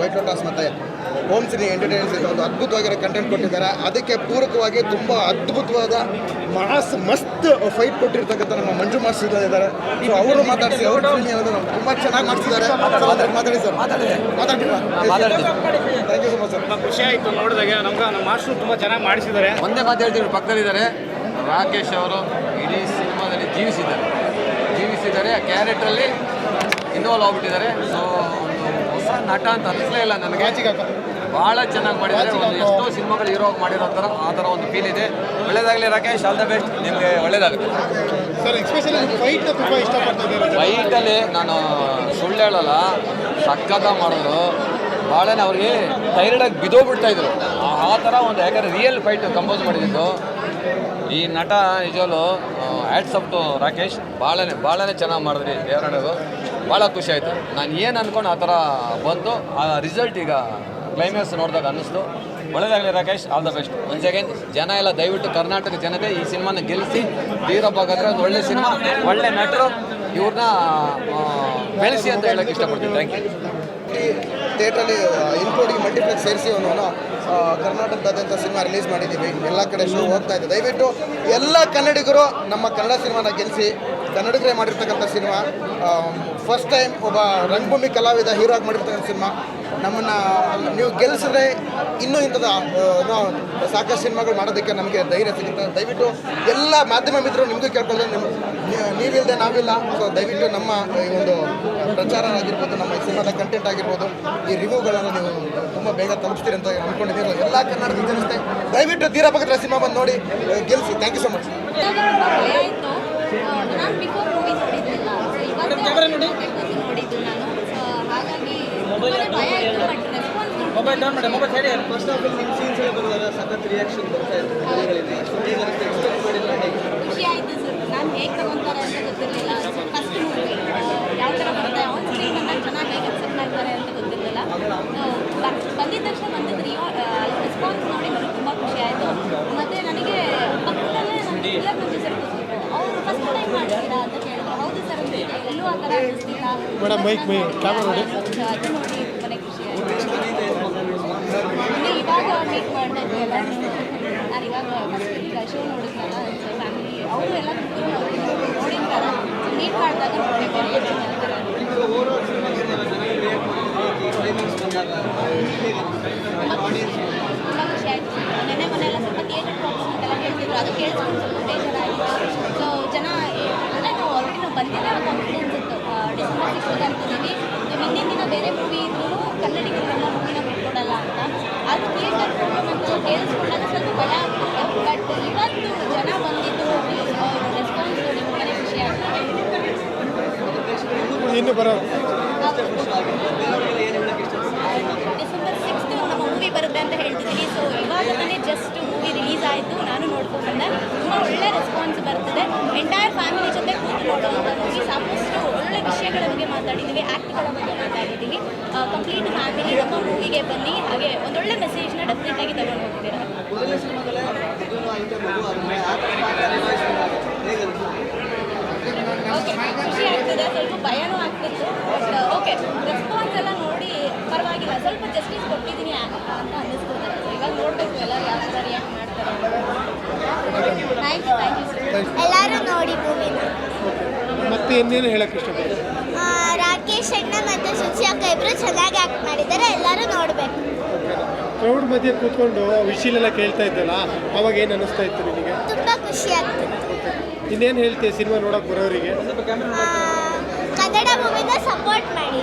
White lotus ಮತ್ತೆ home cine entertains ಒಂದು ಅದ್ಭುತವಾಗಿರೋ ಕಂಟೆಂಟ್ ಕೊಟ್ಟಿದ್ದಾರೆ. ಅದಕ್ಕೆ ಪೂರಕವಾಗಿ ತುಂಬ ಅದ್ಭುತವಾದ ಮಾಸ್ ಮಸ್ತ್ ಫೈಟ್ ಕೊಟ್ಟಿರ್ತಕ್ಕಂಥ ನಮ್ಮ ಮಂಜು ಮಾಸ್ಟರ್ ಇದ್ದಾರೆ. ಸೊ ಅವರು ಮಾತಾಡಿಸಿ ಅವ್ರ ಸಿನಿ ಅವರು ತುಂಬ ಚೆನ್ನಾಗಿ ಮಾಡಿಸಿದ್ದಾರೆ. ಮಾತಾಡಿ ಸರ್. ಮಾತಾಡಿ. Thank you so much sir ತುಂಬ ಖುಷಿ ಆಯಿತು ನೋಡಿದಾಗ. ನಮ್ಗೆ ನಮ್ಮ ಮಾಸ್ಟ್ರು ತುಂಬ ಚೆನ್ನಾಗಿ ಮಾಡಿಸಿದ್ದಾರೆ. ಒಂದೇ ಮಾತು ಹೇಳ್ತೀವಿ ಪಕ್ಕದಲ್ಲಿದ್ದಾರೆ ರಾಕೇಶ್ ಅವರು ಇಡೀ ಸಿನಿಮಾದಲ್ಲಿ ಜೀವಿಸಿದ್ದಾರೆ. ಜೀವಿಸಿದ್ದಾರೆ ಆ ಕ್ಯಾರೆಕ್ಟ್ರಲ್ಲಿ ಇನ್ವಾಲ್ವ್ ಆಗ್ಬಿಟ್ಟಿದ್ದಾರೆ. ಸೊ ನಟ ಅಂತ ಅನಿಸ್ಲೇ ಇಲ್ಲ ನನಗೆ. ಭಾಳ ಚೆನ್ನಾಗಿ ಮಾಡಿದ್ದಾರೆ ಒಂದು ಎಷ್ಟೋ ಸಿನಿಮಾಗಳು ಹೀರೋ ಮಾಡಿರೋ ಥರ ಆ ಥರ ಒಂದು ಫೀಲ್ ಇದೆ. ಒಳ್ಳೇದಾಗಲಿ ರಾಕೇಶ್ ಆಲ್ ದ ಬೆಸ್ಟ್ ನಿಮಗೆ ಒಳ್ಳೇದಾಗುತ್ತೆ. ಫೈಟಲ್ಲಿ ನಾನು ಸುಳ್ಳು ಹೇಳಲ್ಲ ಸಕ್ಕತ್ತ ಮಾಡಿದ್ರು ಭಾಳನೇ ಅವ್ರಿಗೆ ಟೈರ್ಡಾಗಿ ಬಿದ್ದೋಗ್ಬಿಡ್ತಾ ಇದ್ರು. ಆ- ಆ ಥರ ಒಂದು ಯಾಕಂದ್ರೆ ರಿಯಲ್ ಫೈಟ್ ಕಂಪೋಸ್ ಮಾಡಿದ್ದು. ಈ ನಟ ನಿಜವಲ್ಲೂ ಆ್ಯಡ್ಸ್ ಅಪ್ ಟು ರಾಕೇಶ್. ಭಾಳನೇ ಭಾಳನೇ ಚೆನ್ನಾಗಿ ಮಾಡಿದ್ರಿ ದೇವರಣ್ಣದು ಭಾಳ ಖುಷಿ ಆಯಿತು. ನಾನು ಏನು ಅಂದ್ಕೊಂಡು ಆ ಥರ ಬಂತು ಆ ರಿಸಲ್ಟ್ ಈಗ ಕ್ಲೈಮ್ಯಾಕ್ಸ್ ನೋಡಿದಾಗ ಅನ್ನಿಸ್ತು. ಒಳ್ಳೆದಾಗಲಿ Rakesh all the best one second ಜನ ಎಲ್ಲ ದಯವಿಟ್ಟು ಕರ್ನಾಟಕ ಜನತೆ ಈ ಸಿನಿಮಾನ ಗೆಲ್ಲಿಸಿ ವೀರಪ್ಪ ಗದ್ರೆ ಅದು ಒಳ್ಳೆ ಸಿನಿಮಾ ಒಳ್ಳೆ ನಟರು ಇವ್ರನ್ನ ಬೆಳೆಸಿ ಅಂತ ಹೇಳಕ್ಕೆ ಇಷ್ಟಪಡ್ತೀನಿ. ಥ್ಯಾಂಕ್ ಯು ಥಿಯೇಟ್ರಲ್ಲಿ ಇನ್ಕ್ಲೂಡಿಂಗ್ ಮಲ್ಟಿಪ್ಲೆಕ್ಸ್ ಸೇರಿಸಿ ಆ, ಕರ್ನಾಟಕದಾದ್ಯಂತ ಸಿನಿಮಾ ರಿಲೀಸ್ ಮಾಡಿದ್ದೀವಿ. ಎಲ್ಲ ಕಡೆ ಶೋ ಹೋಗ್ತಾ ಇದೆ. ದಯವಿಟ್ಟು ಎಲ್ಲ ಕನ್ನಡಿಗರು ನಮ್ಮ ಕನ್ನಡ ಸಿನಿಮಾನ ಗೆಲ್ಲಿಸಿ. ಕನ್ನಡಿಗರೇ ಮಾಡಿರ್ತಕ್ಕಂಥ ಸಿನಿಮಾ ಫಸ್ಟ್ ಟೈಮ್ ಒಬ್ಬ ರಂಗಭೂಮಿ ಕಲಾವಿದ ಹೀರೋ ಆಗಿ ಮಾಡಿರ್ತಕ್ಕಂಥ ಸಿನಿಮಾ. ನಮ್ಮನ್ನು, ನೀವು ಗೆಲ್ಲಿಸಿದ್ರೆ ಇನ್ನೂ ಇಂಥದ್ದು ಸಾಕಷ್ಟು ಸಿನಿಮಾಗಳು ಮಾಡೋದಕ್ಕೆ ನಮಗೆ ಧೈರ್ಯ ಸಿಗುತ್ತೆ. ದಯವಿಟ್ಟು ಎಲ್ಲ ಮಾಧ್ಯಮ ಮಿತ್ರರು ನಿಮಗೂ ಕೇಳ್ಕೊಳ್ಳೋದು ನಿಮ್ಮ ನೀವು- ನೀವಿಲ್ಲದೆ ನಾವಿಲ್ಲ. ಸೊ ದಯವಿಟ್ಟು ನಮ್ಮ ಈ ಒಂದು ಪ್ರಚಾರ ಆಗಿರ್ಬೋದು, ನಮ್ಮ ಸಿನಿಮಾದ ಕಂಟೆಂಟ್ ಆಗಿರ್ಬೋದು, ಈ ರಿವ್ಯೂಗಳನ್ನು ನೀವು ತುಂಬ ಬೇಗ ತಲುಪಿಸ್ತೀರಿ ಅಂತ ಅಂದ್ಕೊಂಡಿದ್ದೀವಿ ಎಲ್ಲ ಕನ್ನಡದ ಜನತೆ, ದಯವಿಟ್ಟು ತೀರಪಕ್ಕದ ಸಿನಿಮಾ ಬಂದು ನೋಡಿ ಗೆಲ್ಲಿಸಿ thank you so much mobile down ಮಾಡಿ ಮೊಬೈಲ್ ಸೈಡ್ ಫಸ್ಟ್ ಹಾಫ್ ನಿಮ್ಮ ಸೀನ್ಸ್ ಎಲ್ಲ ಬರುವಾಗ ಸಖತ್ ರಿಯಾಕ್ಷನ್ ಬರ್ತಾ ಇತ್ತು ಖುಷಿ ಆಯಿತು ಸರ್. ನಾನು ಹೇಗೆ ತಗೊಂತಾರೆ ಅಂತ ಗೊತ್ತಿರಲಿಲ್ಲ. ಫಸ್ಟ್ ಮೂವಿ ಯಾವ ಥರ ಬರುತ್ತೆ? ಆನ್ ಸ್ಕ್ರೀನ್ ಚೆನ್ನಾಗಿ ಹೇಗೆ ಅಕ್ಸೆಪ್ಟ್ ಮಾಡ್ತಾರೆ ಅಂತ ಗೊತ್ತಿರಲಿಲ್ಲ. ಬಂದಿದ್ದ ತಕ್ಷಣ ಬಂದಿದ್ದು ರೆಸ್ಪಾನ್ಸ್ ನೋಡಿ ನನಗೆ ತುಂಬ ಖುಷಿ ಆಯಿತು. ಮತ್ತು ನನಗೆ ಪಕ್ಕದಲ್ಲೇ ಫಿಲರ್ ಮಂಜು ಅವರು ಫಸ್ಟ್ ಟೈಮ್ ಮಾಡ್ತೀರಾ ಅಂತ ಕೇಳಿದ್ರು. ಹೌದು ಸರ್ ಎಲ್ಲೋ. ಎಲ್ಲೂ ಆ ಥರ ಅನಿಸ್ತಿಲ್ಲ ಮೇಡಮ್, ಮೈಕ್ mic, camera ನೋಡಿ. ಅದು ನೋಡಿ ತುಂಬಾ ಖುಷಿ ಆಯಿತು ಇನ್ನು ಮಾಡ್ತಾ ಎಲ್ಲ ನಾನು ಇವಾಗ ಶೋ ನೋಡಿದ್ನಲ್ಲ ಫ್ಯಾಮಿಲಿ ಅವರು ಎಲ್ಲ ನೋಡಿರ್ತಾರೆ. ಮೀಟ್ ಮಾಡಿದಾಗ ನೋಡಬೇಕು ರಿಯಾಕ್ಷನ್ ಹೇಳ್ತಾರೆ ತುಂಬ ಖುಷಿ ಆಯಿತು ನೆನ್ನೆ ಮೊನ್ನೆ ಎಲ್ಲ ಸ್ವಲ್ಪ ಥಿಯೇಟರ್ ಪ್ರಾಬ್ಲಮ್ ಅಂತೆಲ್ಲ ಹೇಳ್ತಿದ್ರು ಅದು ಕೇಳಿಸ್ಕೊಂಡು ಸ್ವಲ್ಪ ಬೇಜಾರಾಯಿತು ಸೊ ಜನ ಅಂದರೆ ನಾವು ಆಲ್ರೆಡಿ ನಾವು ಬಂದಿಲ್ಲ ಕಾನ್ಫಿಡೆನ್ಸ್ ಇತ್ತು ಡಿಸೆಂಬರ್ ಸಿಕ್ಸ್ಗೆ ಅಂತಿದ್ದೀವಿ ನಾವು ಹಿಂದಿನ ದಿನ ಬೇರೆ ಮೂವಿ ಇದ್ರೂ ಕನ್ನಡಿಗರಿಗೆಲ್ಲ ಮೂವಿನ ಬಿಟ್ಕೊಡಲ್ಲ ಅಂತ ಅದು ಥಿಯೇಟರ್ ಪ್ರಾಬ್ಲಮ್ ಅಂತೆಲ್ಲ ಕೇಳಿಸ್ಕೊಂಡಾಗ ಸ್ವಲ್ಪ ಭಯ ಆಗ್ತಿತ್ತು ಬಟ್ ಇವತ್ತು ಜನ ಬಂದಿದ್ದು ಅವ್ರ ರೆಸ್ಪಾನ್ಸ್ ನೋಡಿ ತುಂಬಾ ಖುಷಿ ಆಗ್ತದೆ ಇನ್ನು ಬರೋ ಡಿಸೆಂಬರ್ ಸಿಕ್ಸ್ತ್ ನಮ್ಮ ಮೂವಿ ಬರುತ್ತೆ ಅಂತ ಹೇಳ್ತಿದ್ದೀನಿ ಸೊ ಇವಾಗ ತಾನೇ ಜಸ್ಟ್ ಮೂವಿ ರಿಲೀಸ್ ಆಯಿತು. ನಾನು ನೋಡ್ಕೊಂಡು ಬಂದೆ ತುಂಬ ಒಳ್ಳೆ ರೆಸ್ಪಾನ್ಸ್ ಬರ್ತದೆ. ಎಂಟೈರ್ ಫ್ಯಾಮಿಲಿ ಜೊತೆ ಕೂತು ನೋಡುವಂಥ ಮೂವಿ ಸಾಕಷ್ಟು ಒಳ್ಳೆ ವಿಷಯಗಳ ಬಗ್ಗೆ ಮಾತಾಡಿದ್ದೀವಿ ಆ್ಯಕ್ಟ್ಗಳ ಬಗ್ಗೆ ಮಾತಾಡಿದ್ದೀವಿ ಕಂಪ್ಲೀಟ್ ಫ್ಯಾಮಿಲಿ ನಮ್ಮ ಮೂವಿಗೆ ಬನ್ನಿ. ಹಾಗೆ ಒಂದೊಳ್ಳೆ ಮೆಸೇಜ್ನ ಡೆಫಿನೆಟ್ ಆಗಿ ತಗೊಂಡು ಹೋಗ್ತೀರಾ ಮೊದಲನೇ ಸಿನಿಮಾದಲ್ಲೇ ಇದನ್ನು ಐಟಮ್ ಅದು ಅದನ್ನ ಆ ಥರ ಪಾತ್ರ ನಿಭಾಯಿಸಿದಾಗ ಹೇಗೆ ಓಕೆ ಖುಷಿ ಆಗ್ತದೆ ಸ್ವಲ್ಪ ಭಯನೂ ಆಗ್ತಿತ್ತು ಬಟ್ ಓಕೆ ರೆಸ್ಪಾನ್ಸ್ ಎಲ್ಲ ನೋಡಿ ಪರವಾಗಿಲ್ಲ ಸ್ವಲ್ಪ ಜಸ್ಟಿಸ್ ಕೊಟ್ಟಿದ್ದೀನಿ ಅಂತ ಅನ್ನಿಸ್ಕೊತಾರೆ ಈಗ ನೋಡಬೇಕು ಎಲ್ಲರೂ ಯಾವ ಥರ ರಿಯಾಕ್ಟ್ ಮಾಡ್ತಾರೆ ಥ್ಯಾಂಕ್ ಯು ಥ್ಯಾಂಕ್ ಯು ಎಲ್ಲರೂ ನೋಡಿ ಮೂವಿನ ಮತ್ತೆ ಇನ್ನೇನು ಹೇಳಕ್ಕೆ ಇಷ್ಟಪಡ್ತೀನಿ ರಾಕೇಶ್ ಅಣ್ಣ ಮತ್ತು ಶುಚಿ ಅಕ್ಕ ಇಬ್ಬರು ಚೆನ್ನಾಗಿ ಆ್ಯಕ್ಟ್ ಮಾಡಿದ್ದಾರೆ. ಎಲ್ಲರೂ ನೋಡಬೇಕು. ಕ್ರೌಡ್ ಮಧ್ಯೆ ಕೂತ್ಕೊಂಡು ವಿಷಯಲೆಲ್ಲ ಕೇಳ್ತಾ ಇದ್ದಲ್ಲ ಅವಾಗ ಏನು ಅನ್ನಿಸ್ತಾ ಇತ್ತು ನಿನಗೆ ತುಂಬ ಖುಷಿ ಆಗ್ತಿತ್ತು. ಇನ್ನೇನು ಹೇಳ್ತೀಯ ಸಿನಿಮಾ ನೋಡಕ್ಕೆ ಬರೋರಿಗೆ? ಆ, ಕನ್ನಡ ಮೂವಿನ ಸಪೋರ್ಟ್ ಮಾಡಿ.